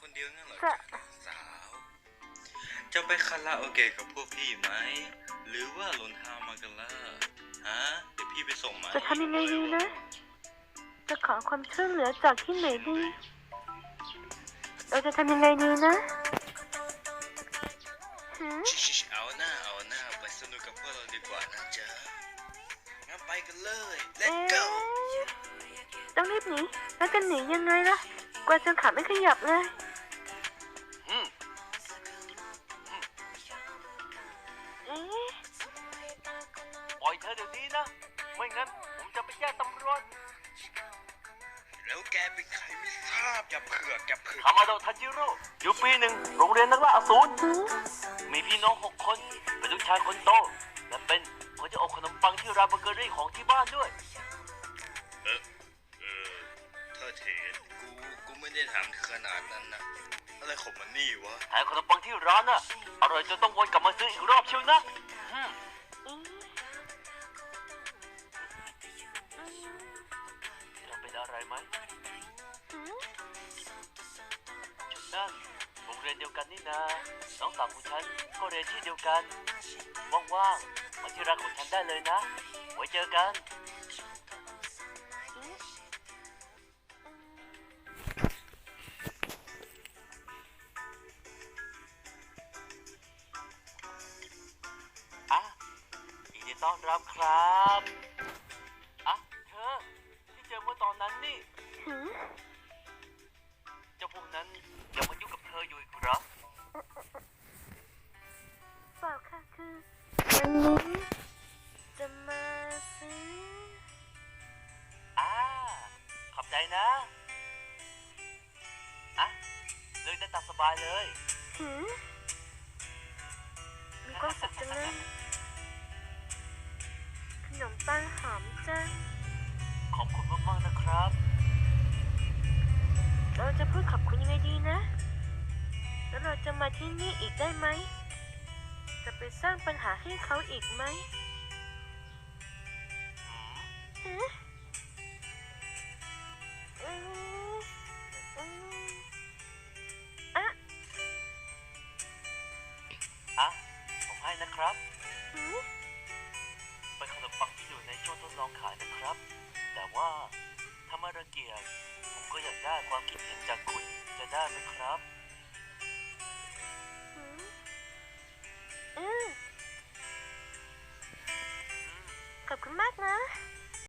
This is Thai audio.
คนเดียวงั้นเหรอจะสาว จะไปคาราโอเกะกับพวกพี่ไหม หรือว่าหลนทางมากันล่ะฮะเดี๋ยวพี่ไปส่งมาจะทำยังไงดีนะ จะขอความช่วยเหลือจากที่ไหนดี เราจะทำยังไงดีนะหืมชิๆเอาหน้าเอาหน้าไปสนุกกับพวกเราดีกว่านะจ๊ะงั้นไปกันเลย เอ๊ let's go ะต้องรีบหนี แล้วจะหนียังไงล่ะกว่าจนขาไม่ขยับเลย อยเธอเดี๋ยวนี้นะ ไม่งั้นผมจะไปแจ้งตำรวจแล้วแกเป็นใครไม่ทราบอย่าเผือกอย่าเผือกฮามาโดะทันจิโร่อยู่ปีหนึ่งโรงเรียนนักล่าอสูรหืมมีพี่น้องหกคน เป็นลูกชายคนโต และเป็นคนที่อบขนมปังที่ร้านเบเกอรี่ของที่บ้านด้วย เออเออเธอเทนกูกูไม่ได้ถามถึงขนาดนั้นนะอะไรของมันนี่วะแถมขนมปังที่ร้านน่ะอร่อยจนต้องวนกลับมาซื้ออีกรอบเชียวนะอืมเอ๊ะ ไรไหมหืมจุดนั่นโรงเรียนเดียวกันนี่นะน้องสาวของฉันก็เรียนที่เดียวกัน ว่างๆ มาที่ร้านของฉันได้เลยนะ ไว้เจอกันเอ๊ะอืมอะยินดีต้อนรับครับ อะ เธอ ที่เจอเมื่อตอน นั้นนี่หืมเจ้าพวกนั้นยังมายุ่งกับเธออยู่อีกเหรอเปล่าค่ะคือวันนี้จะมาซื้ออ่าขอบใจนะอะเลือกได้ตามสบายเลยหืมมีความสุขจังเลยขนมปังหอมจัง แล้วเราจะมาที่นี่อีกได้ไหม จะไปสร้างปัญหาให้เขาอีกไหมฮะอืมอืมอะอะ ผมให้นะครับ หืมเป็นขนมปังที่อยู่ในช่วงทดลองขายนะครับ แต่ว่าถ้าไม่รังเกียจผมก็อยากได้ความคิดเห็นจากคุณจะได้ไหมครับ